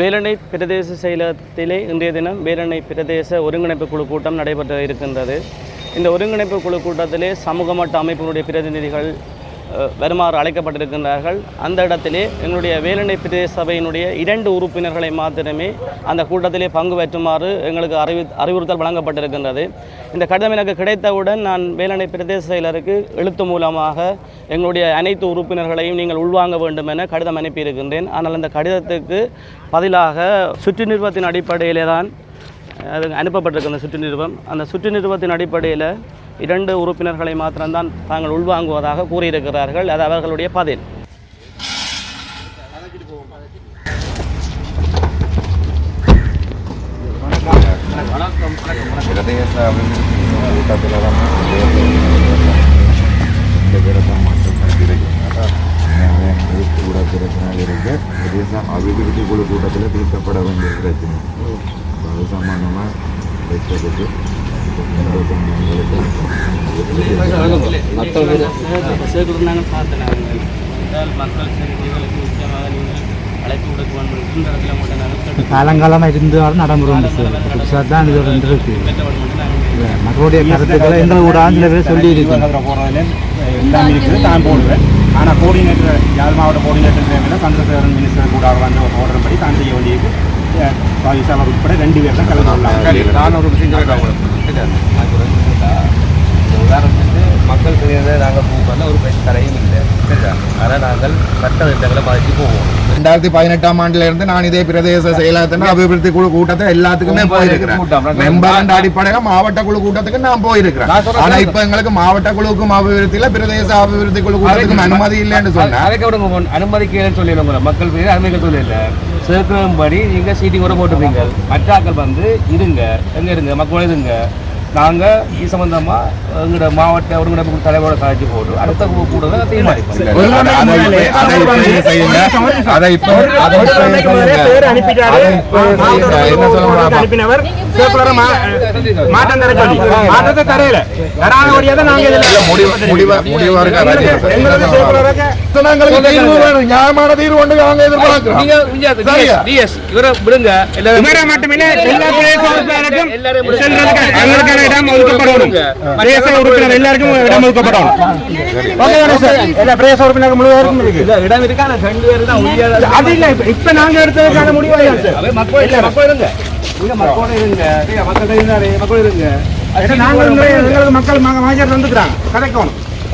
வேலணை பிரதேச செயலகத்திலே இன்றைய தினம் வேலணை பிரதேச ஒருங்கிணைப்பு குழு கூட்டம் நடைபெற்ற இருக்கின்றது. இந்த ஒருங்கிணைப்பு குழு கூட்டத்திலே சமூக மட்ட அமைப்பினுடைய பிரதிநிதிகள் வருமாறு அழைக்கப்பட்டிருக்கின்றார்கள் அந்த இடத்திலே எங்களுடைய வேலணை பிரதேச சபையினுடைய இரண்டு உறுப்பினர்களை மாத்திரமே அந்த கூட்டத்திலே பங்கு பெற்றுமாறு எங்களுக்கு அறிவி அறிவுறுத்தல் வழங்கப்பட்டிருக்கின்றது. இந்த கடிதம் எனக்கு கிடைத்தவுடன் நான் வேலணை பிரதேச செயலருக்கு எழுத்து மூலமாக எங்களுடைய அனைத்து உறுப்பினர்களையும் நீங்கள் உள்வாங்க வேண்டும் என கடிதம் அனுப்பியிருக்கின்றேன். ஆனால் அந்த கடிதத்துக்கு பதிலாக சுற்று நிறுவத்தின் அடிப்படையிலே தான் அது அனுப்பப்பட்டிருக்கு அந்த சுற்று நிறுவம் அந்த சுற்று நிறுவத்தின் அடிப்படையில் இரண்டு உறுப்பினர்களை மாத்திரம்தான் தாங்கள் உள்வாங்குவதாக கூறியிருக்கிறார்கள். அது அவர்களுடைய பதில். பிரதேச அபிவிருத்தி கூட்டத்தில் தான் இந்த பிரதம் கூட இருக்கு பிரதேச அபிவிருத்தி குழு கூட்டத்தில் தீர்க்கப்பட வேண்டிய பிரச்சனை அது சம்பந்தமாக வைக்கிறதுக்கு நாங்கள் பார்த்தேன் மக்கள் செய்திகளுக்கு முக்கியமாக நீங்கள் அழைப்பு கொடுக்க வேண்டும் இந்த இடத்துல மட்டும் நாங்கள் காலங்காலமாக இருந்து வர நடைமுறை வந்துச்சு புதுசாக தான் இது வந்து இருக்கு. மக்களுடைய கருத்துக்களை கூட சில பேர் சொல்லி போகிறதுல எல்லாமே இருக்குது தான் போடுவேன். ஆனால் கோஆர்டினேட்டர் யாழ் மாவட்ட கோஆர்டினேட்டர் தேவையில்லை சந்திரசேகரன் மினிஸ்டர் கூட வந்து ஓடுற படி தான் செய்ய வேண்டியது பாகிஸ்தான் உட்பட ரெண்டு பேர் தான் கலந்து கொள்ளலாம். நான் ஒரு விஷயம் மக்கள் தெரியாத நாங்கள் போகல ஒரு பெரிய கடையும் இல்லை. சரிதா ஆனால் நாங்கள் சட்ட திட்டங்களை பாதித்து போவோம். ரெண்டாயிரத்தி பதினெட்டாம் ஆண்டுல இருந்து நான் இதே பிரதேச செயலகத்தின் அபிவிருத்தி குழு கூட்டத்தை எல்லாத்துக்குமே போயிருக்கிறேன். மெம்பர் அடிப்படையில மாவட்ட குழு கூட்டத்துக்கு நான் போயிருக்கிறேன். ஆனா இப்ப எங்களுக்கு மாவட்ட குழுவுக்கும் அபிவிருத்தியில பிரதேச அபிவிருத்தி குழு கூட்டத்துக்கும் அனுமதி இல்லைன்னு சொன்னேன் அதுக்கு விடுங்க அனுமதிக்கலன்னு சொல்லிடுங்க மக்கள் பேர் அனுமதிக்க சொல்லல சேர்க்கிறபடி நீங்க சீட்டிங் கூட போட்டுருப்பீங்க மற்ற ஆட்கள் வந்து இருங்க எங்க இருங்க? மக்கள் இருங்க. நாங்க இது சம்பந்தமா எங்களோட மாவட்ட ஒருங்கிணைப்பு தலைவரோட கழிச்சு போட்டு அடுத்த கூட தான் மாற்றத்தை தரையில. நாங்கள் முடிவு முடிவு முடிவு வேணும். நியாயமான தீர்வு ஒன்று நாங்க எதிர்பார்க்கிறோம். நீங்க விஜய், சரியா? டிஎஸ் இவரை விடுங்க. எல்லாரும் இவரை மட்டுமில்லை எல்லா பிரதேச உறுப்பினருக்கும் எல்லாரையும் விடுங்க. செல்றதுக்கு எங்களுக்கான இடம் ஒதுக்கப்படணும். பிரதேச உறுப்பினர் எல்லாருக்கும் இடம் ஒதுக்கப்படணும். ஓகே. தானே சார். எல்லா பிரதேச உறுப்பினர் முழுவதற்கும் இருக்கு இல்ல, இடம் இருக்கா? ஆனா ரெண்டு பேர் தான் உறுதியாக அது இல்ல இப்ப- நாங்க எடுத்ததுக்கான முடிவு அதுதான் சார். அவை மக்கள் இல்ல. மக்கள் இருங்க. மக்களோட இருங்க? மக்கள் மக்கள் இருங்க. நாங்க வந்து எங்களுக்கு மக்கள் மாஜர் வந்துக்கிறாங்க கதைக்கணும்.